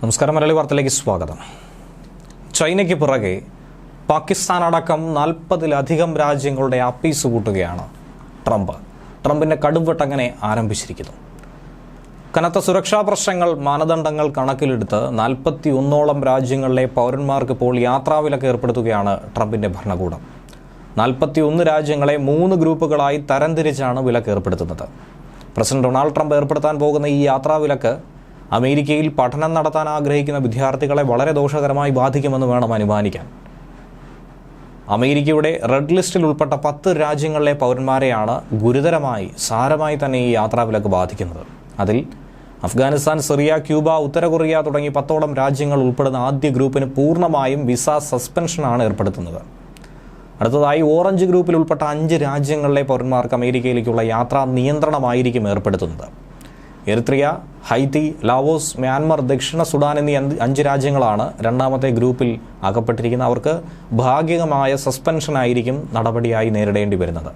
നമസ്കാരം മലയാളി വാർത്തയിലേക്ക് സ്വാഗതം. ചൈനയ്ക്ക് പുറകെ പാകിസ്ഥാൻ അടക്കം നാൽപ്പതിലധികം രാജ്യങ്ങളുടെ ആപ്പീസ് കൂട്ടുകയാണ് ട്രംപ്. ട്രംപിന്റെ കടുംവെട്ടങ്ങനെ ആരംഭിച്ചിരിക്കുന്നു. കനത്ത സുരക്ഷാ പ്രശ്നങ്ങൾ മാനദണ്ഡങ്ങൾ കണക്കിലെടുത്ത് നാൽപ്പത്തി ഒന്നോളം രാജ്യങ്ങളിലെ പൗരന്മാർക്ക് ഇപ്പോൾ യാത്രാവിലക്ക് ഏർപ്പെടുത്തുകയാണ് ട്രംപിന്റെ ഭരണകൂടം. നാൽപ്പത്തി ഒന്ന് രാജ്യങ്ങളെ മൂന്ന് ഗ്രൂപ്പുകളായി തരംതിരിച്ചാണ് വിലക്ക് ഏർപ്പെടുത്തുന്നത് പ്രസിഡന്റ് ഡൊണാൾഡ് ട്രംപ് ഏർപ്പെടുത്താൻ പോകുന്ന ഈ യാത്രാവിലക്ക് അമേരിക്കയിൽ പഠനം നടത്താൻ ആഗ്രഹിക്കുന്ന വിദ്യാർത്ഥികളെ വളരെ ദോഷകരമായി ബാധിക്കുമെന്ന് വേണം അനുമാനിക്കാൻ. അമേരിക്കയുടെ റെഡ് ലിസ്റ്റിൽ ഉൾപ്പെട്ട പത്ത് രാജ്യങ്ങളിലെ പൗരന്മാരെയാണ് ഗുരുതരമായി സാരമായി തന്നെ ഈ യാത്രാവിലക്ക് ബാധിക്കുന്നത്. അതിൽ അഫ്ഗാനിസ്ഥാൻ സിറിയ ക്യൂബ ഉത്തര കൊറിയ തുടങ്ങി പത്തോളം രാജ്യങ്ങൾ ഉൾപ്പെടുന്ന ആദ്യ ഗ്രൂപ്പിന് പൂർണമായും വിസ സസ്പെൻഷനാണ് ഏർപ്പെടുത്തുന്നത്. അടുത്തതായി ഓറഞ്ച് ഗ്രൂപ്പിൽ ഉൾപ്പെട്ട അഞ്ച് രാജ്യങ്ങളിലെ പൗരന്മാർക്ക് അമേരിക്കയിലേക്കുള്ള യാത്രാ നിയന്ത്രണമായിരിക്കും ഏർപ്പെടുത്തുന്നത്. എറിത്രിയ ഹൈത്തി ലാവോസ് മ്യാൻമർ ദക്ഷിണ സുഡാൻ എന്നീ അഞ്ച് രാജ്യങ്ങളാണ് രണ്ടാമത്തെ ഗ്രൂപ്പിൽ അകപ്പെട്ടിരിക്കുന്ന അവർക്ക് ഭാഗികമായ സസ്പെൻഷനായിരിക്കും നടപടിയായി നേരിടേണ്ടി വരുന്നത്.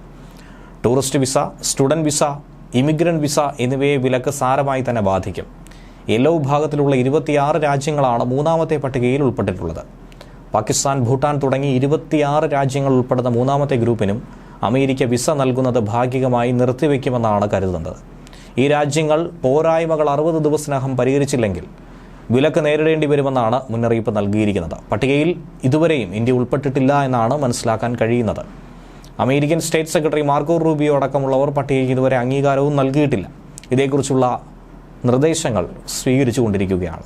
Tourist visa student visa immigrant visa എന്നിവയെ വിലക്ക് സാരമായി തന്നെ ബാധിക്കും. യെല്ലോ വിഭാഗത്തിലുള്ള ഇരുപത്തിയാറ് രാജ്യങ്ങളാണ് മൂന്നാമത്തെ പട്ടികയിൽ ഉൾപ്പെട്ടിട്ടുള്ളത്. പാകിസ്ഥാൻ ഭൂട്ടാൻ തുടങ്ങി ഇരുപത്തിയാറ് രാജ്യങ്ങൾ ഉൾപ്പെടുന്ന മൂന്നാമത്തെ ഗ്രൂപ്പിനും അമേരിക്ക വിസ നൽകുന്നത് ഭാഗികമായി നിർത്തിവെക്കുമെന്നാണ് കരുതുന്നത്. ഈ രാജ്യങ്ങൾ പോരായ്മകൾ അറുപത് ദിവസത്തിനകം പരിഹരിച്ചില്ലെങ്കിൽ വിലക്ക് നേരിടേണ്ടി വരുമെന്നാണ് മുന്നറിയിപ്പ് നൽകിയിരിക്കുന്നത്. പട്ടികയിൽ ഇതുവരെയും ഇന്ത്യ ഉൾപ്പെട്ടിട്ടില്ല എന്നാണ് മനസ്സിലാക്കാൻ കഴിയുന്നത്. American state secretary Marco Rubio അടക്കമുള്ളവർ പട്ടികയ്ക്ക് ഇതുവരെ അംഗീകാരവും നൽകിയിട്ടില്ല. ഇതേക്കുറിച്ചുള്ള നിർദ്ദേശങ്ങൾ സ്വീകരിച്ചുകൊണ്ടിരിക്കുകയാണ്.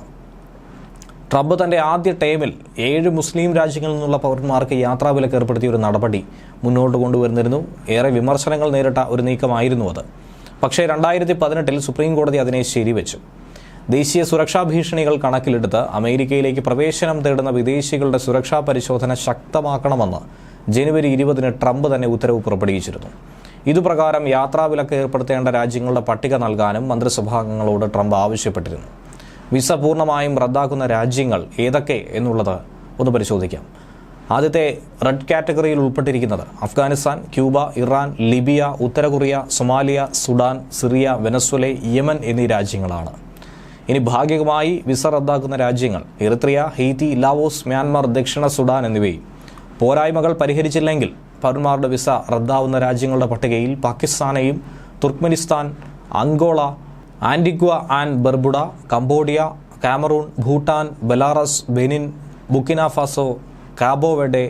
ട്രംപ് തന്റെ ആദ്യ ടേമിൽ ഏഴ് മുസ്ലിം രാജ്യങ്ങളിൽ നിന്നുള്ള പൗരന്മാർക്ക് യാത്രാ വിലക്ക് ഏർപ്പെടുത്തിയ ഒരു നടപടി മുന്നോട്ട് കൊണ്ടുവരുന്നിരുന്നു. ഏറെ വിമർശനങ്ങൾ നേരിട്ട ഒരു നീക്കമായിരുന്നു അത്. പക്ഷേ രണ്ടായിരത്തി പതിനെട്ടിൽ സുപ്രീം കോടതി അതിനെ ശരിവെച്ചു. ദേശീയ സുരക്ഷാ ഭീഷണികൾ കണക്കിലെടുത്ത് അമേരിക്കയിലേക്ക് പ്രവേശനം തേടുന്ന വിദേശികളുടെ സുരക്ഷാ പരിശോധന ശക്തമാക്കണമെന്ന് ജനുവരി ഇരുപതിന് ട്രംപ് തന്നെ ഉത്തരവ് പുറപ്പെടുവിച്ചിരുന്നു. ഇതുപ്രകാരം യാത്രാവിലക്ക് ഏർപ്പെടുത്തേണ്ട രാജ്യങ്ങളുടെ പട്ടിക നൽകാനും മന്ത്രിസഭാംഗങ്ങളോട് ട്രംപ് ആവശ്യപ്പെട്ടിരുന്നു. വിസ പൂർണമായും റദ്ദാക്കുന്ന രാജ്യങ്ങൾ ഏതൊക്കെ എന്നുള്ളത് ഒന്ന് പരിശോധിക്കാം. ആദ്യത്തെ റെഡ് കാറ്റഗറിയിൽ ഉൾപ്പെട്ടിരിക്കുന്നത് അഫ്ഗാനിസ്ഥാൻ ക്യൂബ ഇറാൻ ലിബിയ ഉത്തര Korea Somalia Sudan Syria Venezuela Yemen എന്നീ രാജ്യങ്ങളാണ്. ഇനി ഭാഗികമായി വിസ റദ്ദാക്കുന്ന രാജ്യങ്ങൾ എറിത്രിയ ഹെയ്ത്തി ലാവോസ് മ്യാൻമാർ ദക്ഷിണ സുഡാൻ എന്നിവയും പോരായ്മകൾ പരിഹരിച്ചില്ലെങ്കിൽ പൗരന്മാരുടെ വിസ റദ്ദാവുന്ന രാജ്യങ്ങളുടെ പട്ടികയിൽ പാകിസ്ഥാനെയും Turkmenistan Angola Antigua and Barbuda Cambodia Cameroon Bhutan Belarus Benin Burkina Faso Cabo Verde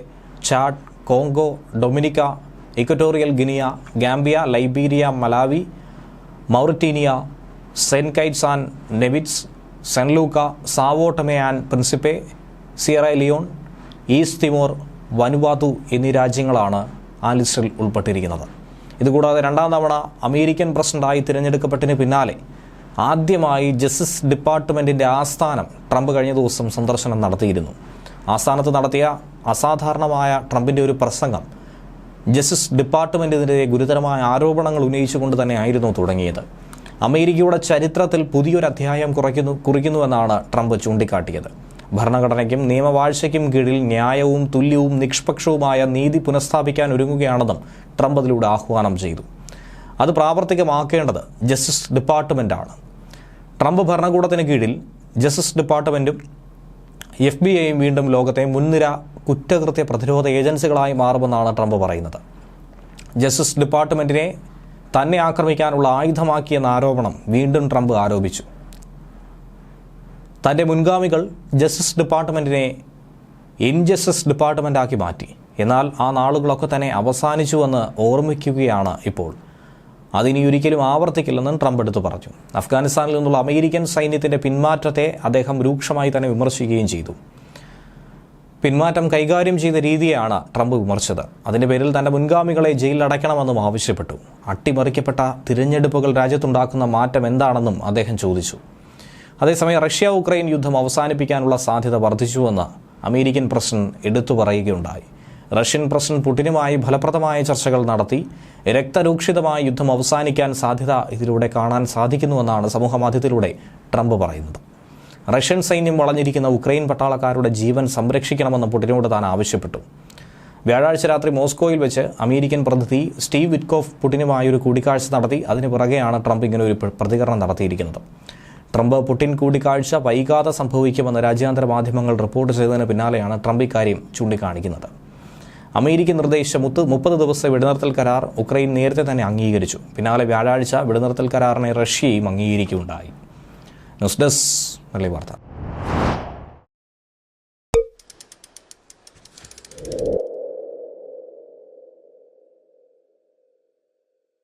Chad Congo Dominica Equatorial Guinea Gambia Liberia Malawi Mauritania Saint Kitts Kitts and Nevis Saint Lucia Sao Tome Sao and Principe Sierra Leone East Timor Vanuatu എന്നീ രാജ്യങ്ങളാണ് ആ ലിസ്റ്റിൽ ഉൾപ്പെട്ടിരിക്കുന്നത്. ഇതുകൂടാതെ രണ്ടാം തവണ American പ്രസിഡന്റായി തിരഞ്ഞെടുക്കപ്പെട്ടതിന് പിന്നാലെ ആദ്യമായി ജസ്റ്റിസ് ഡിപ്പാർട്ട്മെന്റിന്റെ ആസ്ഥാനം ട്രംപ് കഴിഞ്ഞ ദിവസം സന്ദർശനം നടത്തിയിരുന്നു. ആസ്ഥാനത്ത് നടത്തിയ അസാധാരണമായ ട്രംപിന്റെ ഒരു പ്രസംഗം ജസ്റ്റിസ് ഡിപ്പാർട്ട്മെന്റിനെതിരെ ഗുരുതരമായ ആരോപണങ്ങൾ ഉന്നയിച്ചുകൊണ്ട് തന്നെയായിരുന്നു തുടങ്ങിയത്. അമേരിക്കയുടെ ചരിത്രത്തിൽ പുതിയൊരു അധ്യായം കുറയ്ക്കുന്നു കുറിക്കുന്നുവെന്നാണ് ട്രംപ് ചൂണ്ടിക്കാട്ടിയത്. ഭരണഘടനയ്ക്കും നിയമവാഴ്ചയ്ക്കും കീഴിൽ ന്യായവും തുല്യവും നിഷ്പക്ഷവുമായ നീതി പുനഃസ്ഥാപിക്കാൻ ഒരുങ്ങുകയാണെന്നും ട്രംപ് അതിലൂടെ ആഹ്വാനം ചെയ്തു. അത് പ്രാവർത്തികമാക്കേണ്ടത് ജസ്റ്റിസ് ഡിപ്പാർട്ട്മെന്റാണ് ട്രംപ് ഭരണകൂടത്തിന് കീഴിൽ ജസ്റ്റിസ് ഡിപ്പാർട്ട്മെന്റും എഫ് ബി ഐയും വീണ്ടും ലോകത്തെ മുൻനിര കുറ്റകൃത്യ പ്രതിരോധ ഏജൻസികളായി മാറുമെന്നാണ് ട്രംപ് പറയുന്നത്. ജസ്റ്റിസ് ഡിപ്പാർട്ട്മെന്റിനെ തന്നെ ആക്രമിക്കാനുള്ള ആയുധമാക്കിയെന്ന ആരോപണം വീണ്ടും ട്രംപ് ആരോപിച്ചു. തന്റെ മുൻഗാമികൾ ജസ്റ്റിസ് ഡിപ്പാർട്ട്മെന്റിനെ ഇൻജസ്റ്റിസ് ഡിപ്പാർട്ട്മെന്റാക്കി മാറ്റി. എന്നാൽ ആ നാളുകളൊക്കെ തന്നെ അവസാനിച്ചുവെന്ന് ഓർമ്മിക്കുകയാണ് ഇപ്പോൾ അതിനി ഒരിക്കലും ആവർത്തിക്കില്ലെന്നും ട്രംപ് എടുത്തു പറഞ്ഞു. അഫ്ഗാനിസ്ഥാനിൽ നിന്നുള്ള അമേരിക്കൻ സൈന്യത്തിന്റെ പിന്മാറ്റത്തെ അദ്ദേഹം രൂക്ഷമായി തന്നെ വിമർശിക്കുകയും ചെയ്തു. പിന്മാറ്റം കൈകാര്യം ചെയ്ത രീതിയാണ് ട്രംപ് വിമർശിച്ചത്. അതിന്റെ പേരിൽ തന്റെ മുൻഗാമികളെ ജയിലിലടയ്ക്കണമെന്നും ആവശ്യപ്പെട്ടു. അട്ടിമറിക്കപ്പെട്ട തിരഞ്ഞെടുപ്പുകൾ രാജ്യത്തുണ്ടാക്കുന്ന മാറ്റം എന്താണെന്നും അദ്ദേഹം ചോദിച്ചു. അതേസമയം റഷ്യ ഉക്രൈൻ യുദ്ധം അവസാനിപ്പിക്കാനുള്ള സാധ്യത വർദ്ധിച്ചുവെന്ന് അമേരിക്കൻ പ്രസിഡന്റ് എടുത്തു പറയുകയുണ്ടായി. റഷ്യൻ പ്രസിഡന്റ് പുടിനുമായി ഫലപ്രദമായ ചർച്ചകൾ നടത്തി. രക്തരൂക്ഷിതമായ യുദ്ധം അവസാനിക്കാൻ സാധ്യത ഇതിലൂടെ കാണാൻ സാധിക്കുന്നുവെന്നാണ് സമൂഹമാധ്യമത്തിലൂടെ ട്രംപ് പറയുന്നത്. റഷ്യൻ സൈന്യം വളഞ്ഞിരിക്കുന്ന ഉക്രൈൻ പട്ടാളക്കാരുടെ ജീവൻ സംരക്ഷിക്കണമെന്ന് പുടിനോട് താൻ ആവശ്യപ്പെട്ടു. വ്യാഴാഴ്ച രാത്രി മോസ്കോയിൽ വെച്ച് അമേരിക്കൻ പ്രതിനിധി സ്റ്റീവ് വിറ്റ്കോഫ് പുടിനുമായി ഒരു കൂടിക്കാഴ്ച നടത്തി. അതിന് പുറകെയാണ് ട്രംപ് ഇങ്ങനെ ഒരു പ്രതികരണം നടത്തിയിരിക്കുന്നത്. ട്രംപ് പുടിൻ കൂടിക്കാഴ്ച വൈകാതെ സംഭവിക്കുമെന്ന് രാജ്യാന്തര മാധ്യമങ്ങൾ റിപ്പോർട്ട് ചെയ്തതിന് പിന്നാലെയാണ് ട്രംപ് ഇക്കാര്യം ചൂണ്ടിക്കാണിക്കുന്നത്. അമേരിക്ക നിർദ്ദേശിച്ച മുപ്പത് ദിവസത്തെ വെടിനിർത്തൽ കരാർ ഉക്രൈൻ നേരത്തെ തന്നെ അംഗീകരിച്ചു. പിന്നാലെ വ്യാഴാഴ്ച വെടിനിർത്തൽ കരാറിനെ റഷ്യയും അംഗീകരിക്കുകയുണ്ടായി. ന്യൂസ് ഡെസ്ക് വാർത്ത.